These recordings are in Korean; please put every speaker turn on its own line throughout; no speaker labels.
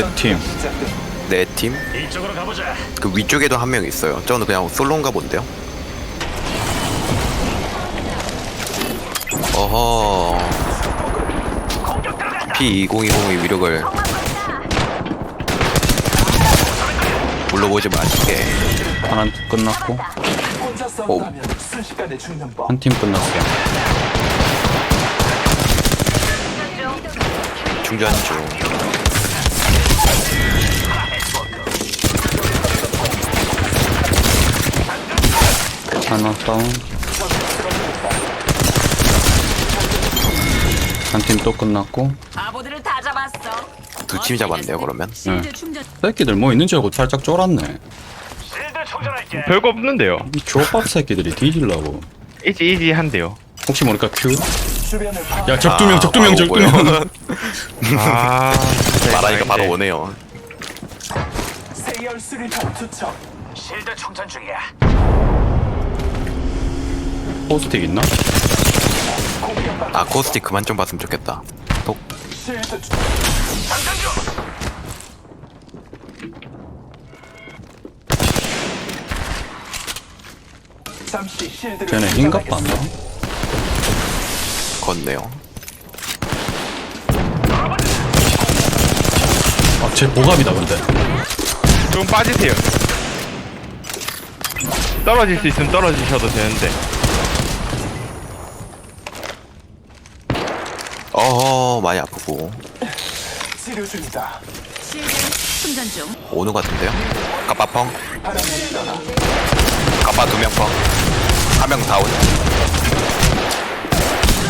세 팀.
네 팀.
이쪽으로 가보자.
그 위쪽에도 한 명 있어요. 저는 그냥 솔로인가 본데요. 어허. P2020의 위력을 물러보지 마시게.
하나 끝났고
혼자 싸운다면 순식간에 죽는 법.
한 팀 끝났어요.
충전 중.
하나 다운. 한 팀 또 끝났고.
바보들을 다 잡았어.
두팀 잡았네요, 그러면.
실드 충전.
새끼들 뭐 있는 줄 알고 살짝 쫄았네.
실드 충전할게.
별거 없는데요.
이 조밥 새끼들이 뒤질라고.
이지 이지 한데요.
혹시 모르니까 큐? 야 적두명
아,
적두명
바로 오고요.
적두명.
아
말하니까 바로 오네요.
세열 수리탄 투척.
실드 충전 중이야.
포스틱 있나?
아, 코스틱 그만 좀 봤으면 좋겠다. 톡.
실드를.
쟤네 흰갑 봤나?
걷네요.
아쟤 보갑이다 근데.
좀 빠지세요. 떨어질 수 있으면 떨어지셔도 되는데.
어허, 많이 아프고.
치료 중이다.
실드 충전 중.
오는 것 같은데요? 까빠펑.
바람이 떠나.
까빠 두 명 펑. 한 명 다운.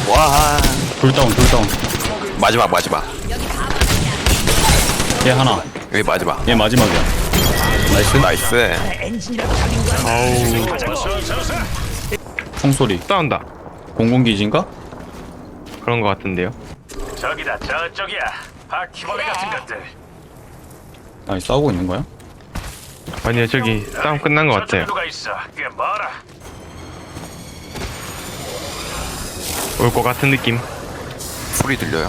와,
둘 다운 둘 다운.
마지막, 마지막.
얘 하나.
여기 마지막.
얘 마지막이야. 나이스.
나이스.
아우
총소리.
싸운다.
공공기지인가?
그런 거 같은데요.
저기다 저쪽이야. 바퀴벌레 같은 것들.
아니 싸우고 있는 거야?
아니요 저기 싸움 끝난 거 같아요.
저쪽에 누가 있어? 꽤 멀어.
올 것 같은 느낌.
소리 들려요.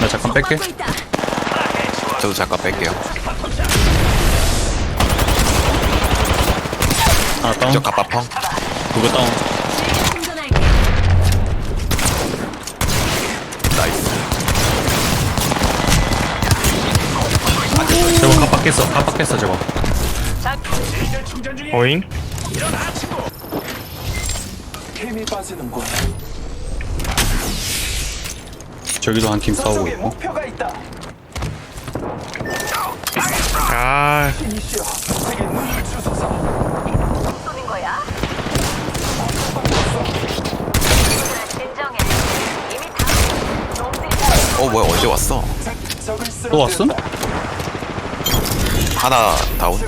나 잠깐 뺄게.
저도 잠깐 뺄게요.
하나 다운.
저 까빠펑.
그거 다운.
나이스.
저거 갑박했어. 갑박했어 저거.
친구.
힘이 빠지는군.
저기도 한 팀 싸우고
저쪽에
있고.
목표가 있다.
아
이시여, 제게 눈을 주소서.
거야? 진정해. 이미 다 놈들이
어, 뭐야, 언제 왔어?
또 왔음?
하나 다운.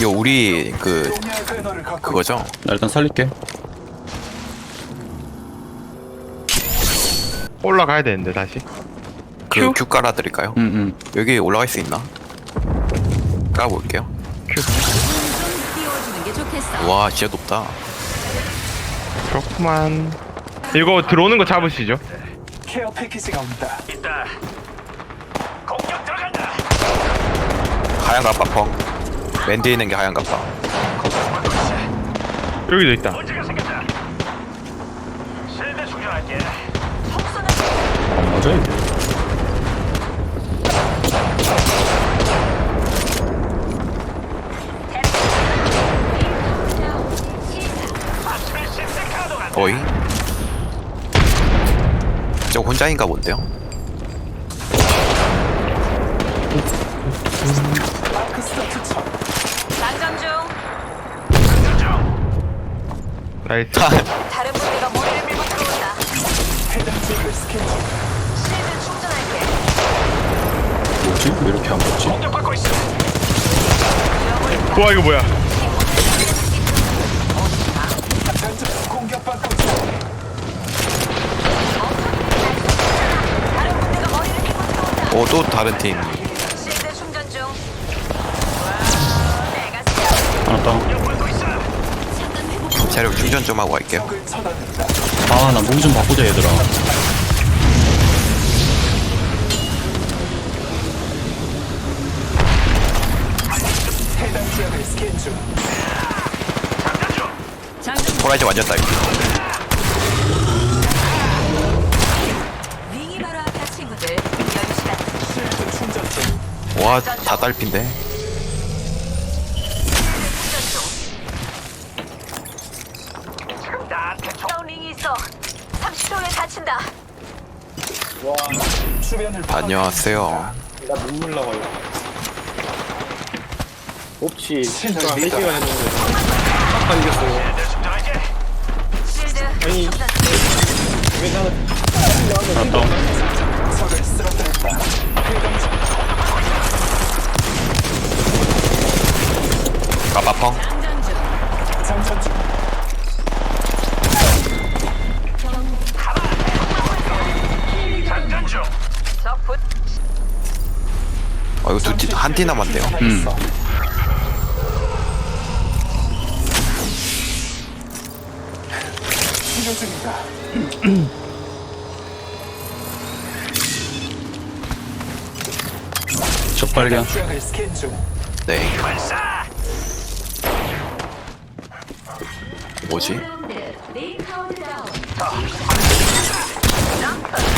이거 우리 그 그거죠?
나 일단 살릴게.
올라가야 되는데 다시.
그
큐?
큐 깔아드릴까요?
응응.
여기 올라갈 수 있나? 깔아볼게요.
좀
와, 진짜 높다.
그렇구만. 이거 들어오는 거 잡으시죠.
케어 패키지가 온다.
있다. 공격 들어간다.
하얀 까빠펑. 맨 뒤에 있는 게 하얀 까빠.
여기도 있다.
문제가 생겼다. 실드 충전할게.
안 맞아 이게.
실드 가동한다.
어이? 저 혼자인가 본데요?
중.
나이스.
다른 머리를 밀고 들어온다. 실드 충전할게.
뭐지? 왜 이렇게 안?
공격받고 있어.
와 이거 뭐야?
단적 공격받고 있다.
다른 분들과 머리를 밀고 들 어,
또 다른 팀.
실드 충전 중. 와, 내가
하나 다운.
공격받고 있어.
잠깐 회복.
체력 충전 좀 하고 갈게요.
적을 처단했다.
아, 나 무기 좀 바꾸자, 얘들아.
중.
호라이즌 완전 딸. 와, 다 딸핀데.
나한테 총
다운 링이 있어. 30초 후에 다친다.
주변을
안녕하세요.
나 눈물 나와요. 옵치 한
믿어.
시간 했는데 딱 이겼어요.
실드.
아니. 왜 나는
또.
적을 쓰러뜨렸다. 해당 지역
중.
적 붓.
어, 이거 두, 팀- 한팀 남았네요.
음.
치료 중이다.
적 발견.
지역을 스캔 중.
네.
발사.
뭐지?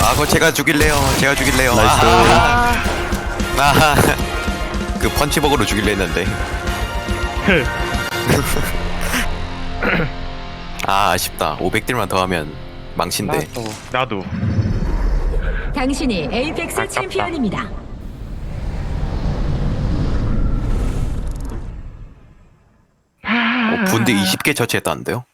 아, 그거 제가 죽일래요. 제가 죽일래요.
나이스.
아, 아, 그 펀치버그로 죽일래 했는데. 아, 아쉽다. 500딜만 더 하면 망친데.
나도.
당신이 에이펙스 챔피언입니다.
어, 분대 20개 처치했다는데요?